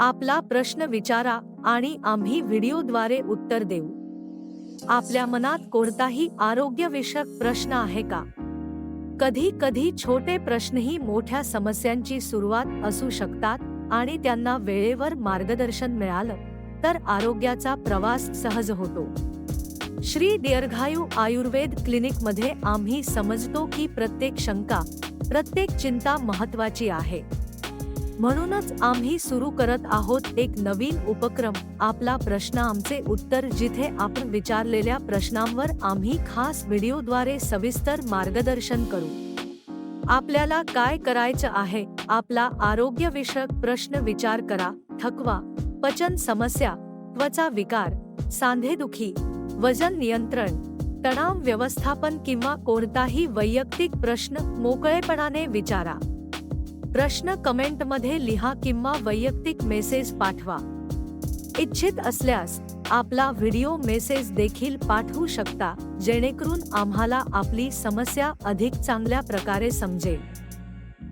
आपला प्रश्न विचारा आणि आम्ही व्हिडिओद्वारे उत्तर देऊ. आपल्या मनात कोणताही आरोग्यविषयक प्रश्न आहे का? कधी कधी छोटे प्रश्नही मोठ्या समस्यांची सुरुवात असू शकतात आणि त्यांना वेळेवर मार्गदर्शन मिळालं तर आरोग्याचा प्रवास सहज होतो. श्री दीर्घायू आयुर्वेद क्लिनिकमध्ये आम्ही समजतो की प्रत्येक शंका प्रत्येक चिंता महत्वाची आहे. म्हणूनच आम्ही सुरू करत आहोत एक नवीन उपक्रम. आपला प्रश्न आमचे उत्तर जिथे आपण विचारलेल्या प्रश्नांवर आम्ही खास व्हिडिओद्वारे सविस्तर मार्गदर्शन करू. आपल्याला काय करायचं आहे? आपला आरोग्यविषयक प्रश्न विचार करा. थकवा पचन समस्या त्वचा विकार सांधेदुखी वजन नियंत्रण तणाव व्यवस्थापन किंवा कोणताही वैयक्तिक प्रश्न मोकळेपणाने विचारा. प्रश्न कमेंटमध्ये लिहा किंवा वैयक्तिक मेसेज पाठवा. इच्छित असल्यास आपला व्हिडिओ मेसेज देखील पाठवू शकता जेणेकरून आम्हाला आपली समस्या अधिक चांगल्या प्रकारे समजेल.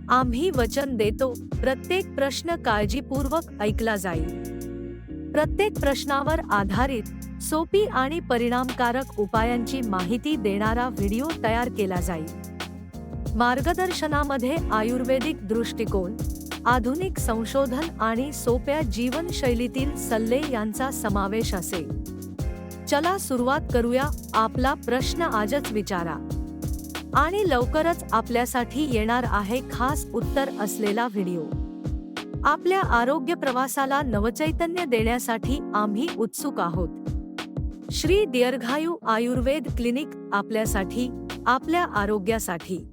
आम्ही वचन देतो प्रत्येक प्रश्न काळजीपूर्वक ऐकला जाईल. प्रत्येक प्रश्नावर आधारित सोपी आणि परिणामकारक उपायांची माहिती देणारा व्हिडिओ तयार केला जाईल. मार्गदर्शनामध्ये आयुर्वेदिक दृष्टिकोन आधुनिक संशोधन आणि सोप्या जीवनशैलीतील सल्ले यांचा समावेश असेल चला सुरुवात करूया आपला प्रश्न आजच विचारा. आणि लवकरच आपल्यासाठी येणार आहे खास उत्तर असलेला व्हिडिओ. आपल्या आरोग्य प्रवासाला नवचैतन्य देण्यासाठी आम्ही उत्सुक आहोत. श्री दीर्घायू आयुर्वेद क्लिनिक आपल्यासाठी आपल्या आरोग्यासाठी.